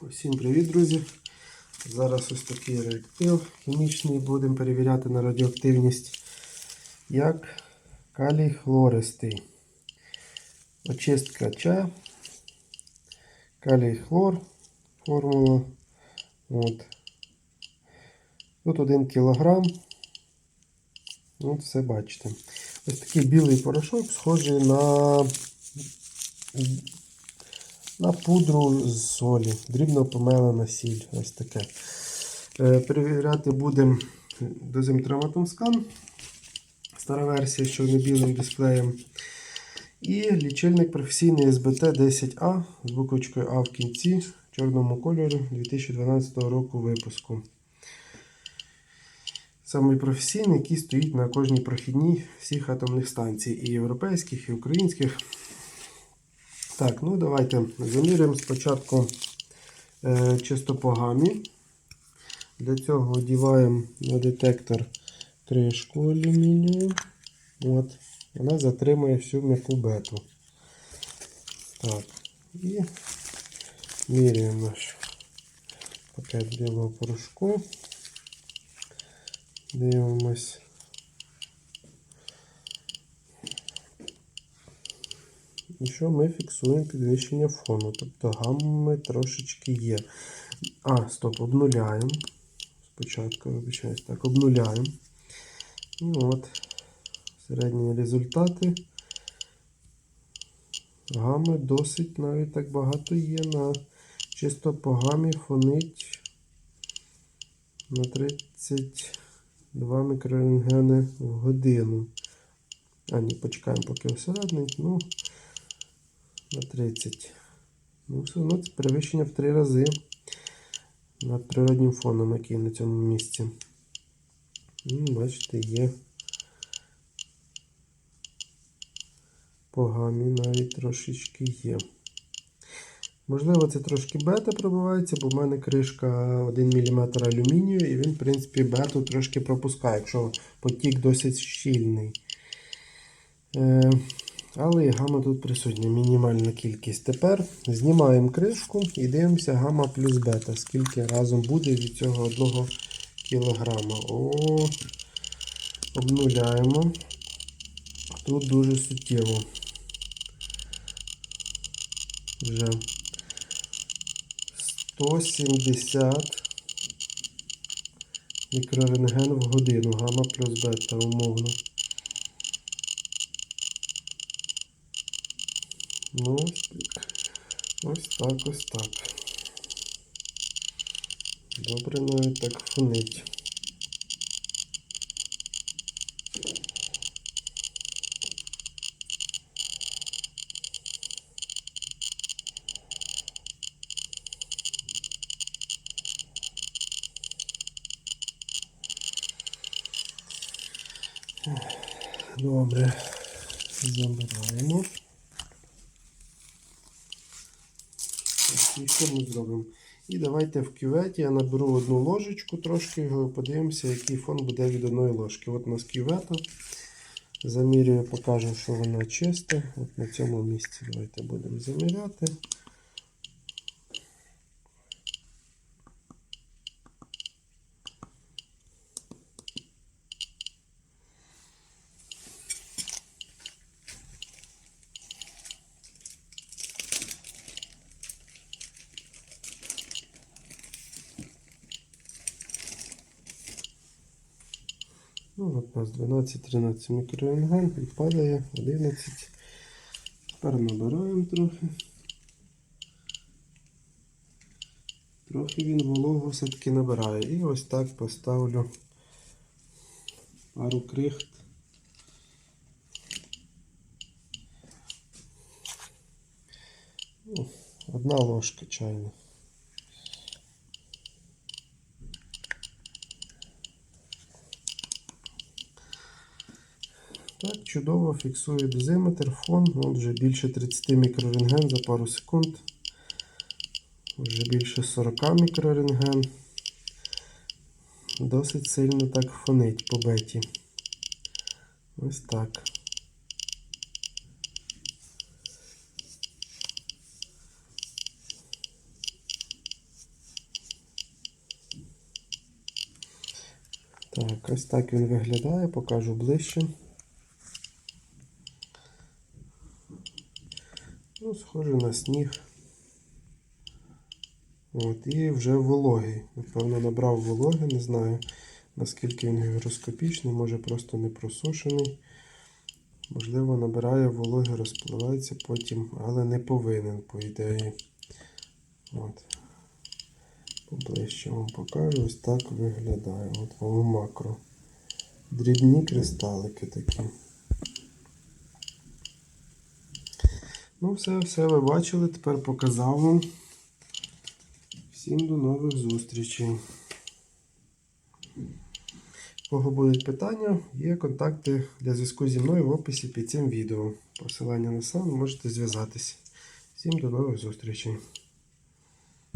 Усім привіт, друзі! Зараз ось такий реактив хімічний будемо перевіряти на радіоактивність, як калій хлористий. Очистка ча, калій хлор, формула. От. Тут 1 кг. От все бачите. Ось такий білий порошок, схожий на на пудру з солі, дрібно помелена сіль. Ось таке. Е, перевіряти будемо дозиметрометом скан. Стара версія з чорно-білим дисплеєм. І лічильник професійний СБТ 10А з буквочкою А в кінці в чорному кольорі 2012 року випуску. Самий професійний, який стоїть на кожній прохідній всіх атомних станцій, і європейських, і українських. Так, ну давайте заміряємо спочатку е, чисто по гамі. Для цього одіваємо на детектор кришку алюмінію. От. Вона затримує всю м'яку бету. Так, і міряємо наш пакет білого порошку. Дивимось. І що ми фіксуємо підвищення фону. Тобто гамми трошечки є. А, стоп, обнуляємо. Спочатку вибачаюсь, так, обнуляємо. І от середні результати. Гами досить навіть так багато є. На чисто по гамі фонить на 32 мікрорентгени в годину. А, ні, почекаємо, поки осереднить. Ну, на 30. Ну, все одно це перевищення в 3 рази над природнім фоном, який на цьому місці. Ну, бачите, є погамі навіть трошечки є. Можливо, це трошки бета пробивається, бо в мене кришка 1 мм алюмінію, і він, в принципі, бету трошки пропускає, якщо потік досить щільний. Е, але гама тут присутня, мінімальна кількість. Тепер знімаємо кришку і дивимося гама плюс бета. Скільки разом буде від цього 1 кілограма. О, обнуляємо. Тут дуже суттєво. Вже 170 мікрорентген в годину. Гама плюс бета умовно. Ну, ось так, ось так. Добре навіть так фонить. Добре, забираємо. І що ми зробимо? І давайте в кюветі я наберу одну ложечку, трошки його подивимося, який фон буде від одної ложки. От у нас кювета. Замірюю, покажу, що вона чиста. От на цьому місці давайте будемо заміряти. Ну, от у нас 12-13 мікрорентген і падає 11. Тепер набираємо трохи. Трохи він вологу все-таки набирає. І ось так поставлю пару крихт. Ну, Одна ложка чайна. Так, чудово фіксує дозиметр, фон, ну, от вже більше 30 мікрорентген за пару секунд. Вже більше 40 мікрорентген. Досить сильно так фонить по беті. Ось так. Так, ось так він виглядає, покажу ближче. Схоже на сніг. От, і вже вологий. Напевно, набрав вологи, не знаю наскільки він гігроскопічний, може просто не просушений. Можливо, набирає вологи, розпливається потім, але не повинен, по ідеї. От. Поближче вам покажу, ось так виглядає. От вам макро. Дрібні кристалики такі. Ну, все, все ви бачили, тепер показав вам. Всім до нових зустрічей. Кого будуть питання, є контакти для зв'язку зі мною в описі під цим відео. Посилання на сам можете зв'язатись. Всім до нових зустрічей.